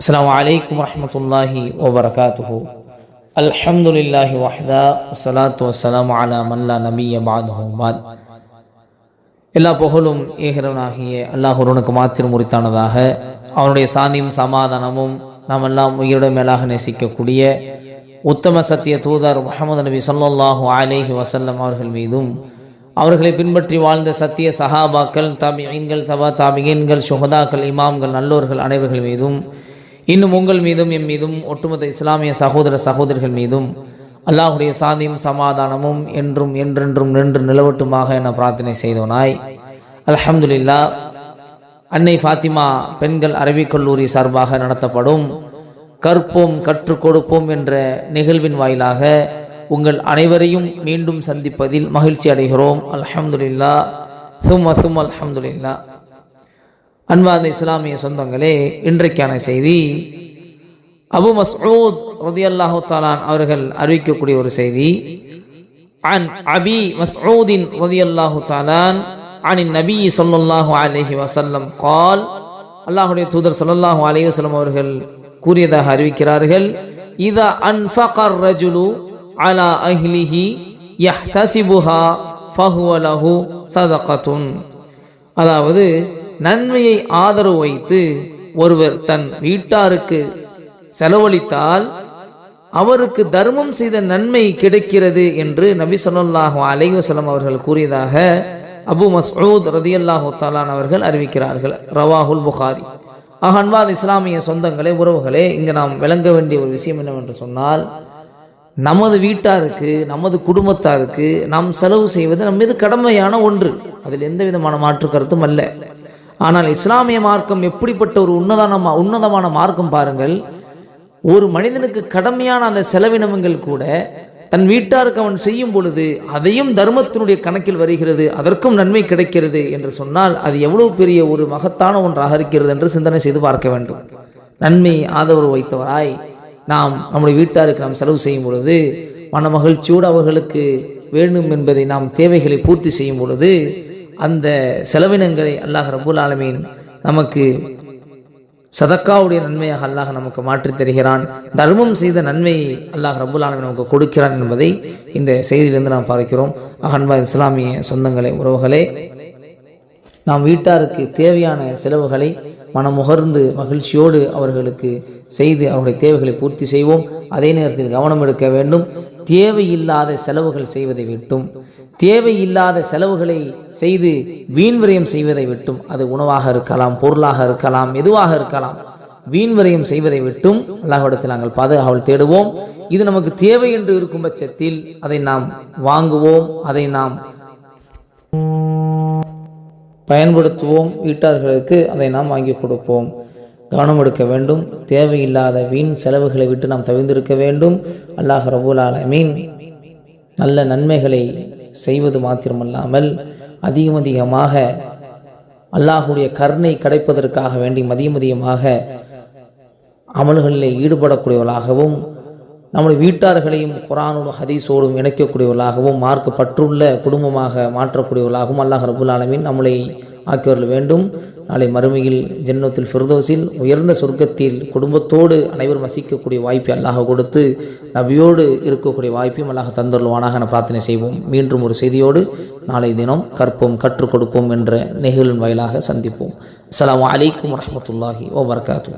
السلام عليكم ورحمة الله وبركاته الحمد لله وحده والصلاة والسلام على من لا نبي بعده بعد எல்லா புகழும் ஏகிறவனாகிய அல்லாஹ் ஒருவனுக்கு மாத்திரம் உரித்தானதாக அவனுடைய சாந்தியும் சமாதானமும் நாம் எல்லாம் உயிரிட மேலாக நேசிக்கக்கூடிய உத்தம சத்திய தூதர் முகமது நபி ஸல்லல்லாஹு அலைஹி வஸல்லம் அவர்கள் மீதும் அவர்களை பின்பற்றி வாழ்ந்த சத்திய சஹாபாக்கள் தாபியீன்கள் தபா தாபியீன்கள் சுகதாக்கள் இமாம்கள் நல்லோர்கள் அனைவர்கள் மீதும் இன்னும் உங்கள் மீதும் என் மீதும் ஒட்டுமொத்த இஸ்லாமிய சகோதர சகோதரிகள் மீதும் அல்லாஹுடைய சாந்தியும் சமாதானமும் என்றும் என்றென்றும் நின்று நிலவட்டுமாக என பிரார்த்தனை செய்தோனாய். அல்ஹம்துலில்லா அன்னை ஃபாத்திமா பெண்கள் அரபிக் கல்லூரி சார்பாக நடத்தப்படும் கற்போம் கற்றுக் கொடுப்போம் என்ற நிகழ்வின் வாயிலாக உங்கள் அனைவரையும் மீண்டும் சந்திப்பதில் மகிழ்ச்சி அடைகிறோம். அல்ஹம்துலில்லா சும் சும் அல்ஹம்துலில்லா அன்பார்ந்த இஸ்லாமிய சொந்தங்களே இன்றைக்கான செய்தி அபு மஸ்ஊத் ரதியல்லாஹு தாலான் அவர்கள் அறிவிக்கக்கூடிய ஒரு செய்தி عن أبي مسعود رضي الله تعالى عن النبي صلى الله عليه وسلم قال அல்லாஹுடைய தூதர் ஸல்லல்லாஹு அலைஹி வஸல்லம் அவர்கள் கூறியதாக அறிவிக்கிறார்கள் இதா அன்ஃபகர் ரஜுலு அலா அஹ்லிஹி யஹ்தசிபுஹா ஃபஹுவ லஹு சதகத்துன் அதாவது நன்மையை ஆதரவு வைத்து ஒருவர் தன் வீட்டாருக்கு செலவழித்தால் அவருக்கு தர்மம் செய்த நன்மை கிடைக்கிறது என்று நபி சொல்லாஹு அலைவசலம் அவர்கள் கூறியதாக அபு மஸ்ஊத் ரதியல்லாஹு தாலான் அவர்கள் அறிவிக்கிறார்கள். ரவாஹுல் புகாரி. ஆக அன்பாத் இஸ்லாமிய சொந்தங்களே உறவுகளே இங்கு நாம் விளங்க வேண்டிய ஒரு விஷயம் என்னவென்று சொன்னால் நமது வீட்டாருக்கு நமது குடும்பத்தாருக்கு நாம் செலவு செய்வது நம் மீது கடமையான ஒன்று. அதில் எந்த விதமான மாற்று கருத்தும் அல்ல. ஆனால் இஸ்லாமிய மார்க்கம் எப்படிப்பட்ட ஒரு உன்னதமான உன்னதமான மார்க்கம் பாருங்கள். ஒரு மனிதனுக்கு கடமையான அந்த செலவினங்கள் கூட தன் வீட்டாருக்கு அவன் செய்யும் பொழுது அதையும் தர்மத்தினுடைய கணக்கில் வருகிறது அதற்கும் நன்மை கிடைக்கிறது என்று சொன்னால் அது எவ்வளவு பெரிய ஒரு மகத்தான ஒன்றாக இருக்கிறது என்று சிந்தனை செய்து பார்க்க வேண்டும். நன்மை ஆதரவு வைத்தவராய் நாம் நம்முடைய வீட்டாருக்கு நாம் செலவு செய்யும் பொழுது மன மகிழ்ச்சியோடு அவர்களுக்கு வேண்டும் என்பதை நாம் தேவைகளை பூர்த்தி செய்யும் பொழுது அந்த செலவினங்களை அல்லாஹ் ரபுல் ஆலமீன் நமக்கு சதக்காவுடைய நன்மையாக அல்லாஹ் நமக்கு மாற்றித் தருகிறான். தர்மம் செய்த நன்மையை அல்லாஹ் ரபுல் ஆலமீன் நமக்கு கொடுக்கிறான் என்பதை இந்த செய்தியிலிருந்து நாம் பார்க்கிறோம். அகன்பா இஸ்லாமிய சொந்தங்களே உறவுகளே நாம் வீட்டாருக்கு தேவையான செலவுகளை மனமுகர்ந்து மகிழ்ச்சியோடு அவர்களுக்கு செய்து அவருடைய தேவைகளை பூர்த்தி செய்வோம். அதே நேரத்தில் கவனம் எடுக்க வேண்டும். தேவையில்லாத செலவுகள் செய்வதை விட்டும் தேவையில்லாத செலவுகளை செய்து வீண் விரயம் செய்வதை விட்டும் அது உணவாக இருக்கலாம் பொருளாக இருக்கலாம் எதுவாக இருக்கலாம். வீண் விரயம் செய்வதை விட்டும் அல்லாஹிடத்தில் நாங்கள் பாதுகாவல் தேடுவோம். இது நமக்கு தேவை என்று இருக்கும் பட்சத்தில் அதை நாம் வாங்குவோம் அதை நாம் பயன்படுத்துவோம். வீட்டார்களுக்கு அதை நாம் வாங்கி கொடுப்போம். கவனம் எடுக்க வேண்டும். தேவையில்லாத வீண் செலவுகளை விட்டு நாம் தவிர்ந்திருக்க வேண்டும். அல்லாஹ் ரபுல் ஆலமீன் நல்ல நன்மைகளை செய்வது மாத்திரமல்லாமல் அதிகம் அதிகமாக அல்லாஹுடைய கருணை கிடைப்பதற்காக வேண்டி மதியம் அதிகமாக அமல்களில் ஈடுபடக்கூடியவர்களாகவும் நம்முடைய வீட்டார்களையும் குரானோடும் ஹதீஸோடும் இணைக்கக்கூடியவர்களாகவும் மார்க்கப்பற்றுள்ள குடும்பமாக மாற்றக்கூடியவர்களாகவும் அல்லாஹ் ரபுல் ஆலமின் நம்மளை ஆக்கியவர்கள் வேண்டும். நாளை மறுமையில் ஜென்னத்தில் ஃபிர்தோஸில் உயர்ந்த சொர்க்கத்தில் குடும்பத்தோடு அனைவரும் வசிக்கக்கூடிய வாய்ப்பை அல்லாஹ் கொடுத்து நபியோடு இருக்கக்கூடிய வாய்ப்பையும் அல்லாஹ் தந்தருள்வானாக என பிரார்த்தனை செய்வோம். மீண்டும் ஒரு செய்தியோடு நாளை தினம் கற்போம் கற்றுக் கொடுப்போம் என்ற நிகழ்வின் வாயிலாக சந்திப்போம். அஸ்லாம் வலைக்கம் வரமத்துல்லாஹி ஓ வரகாத்து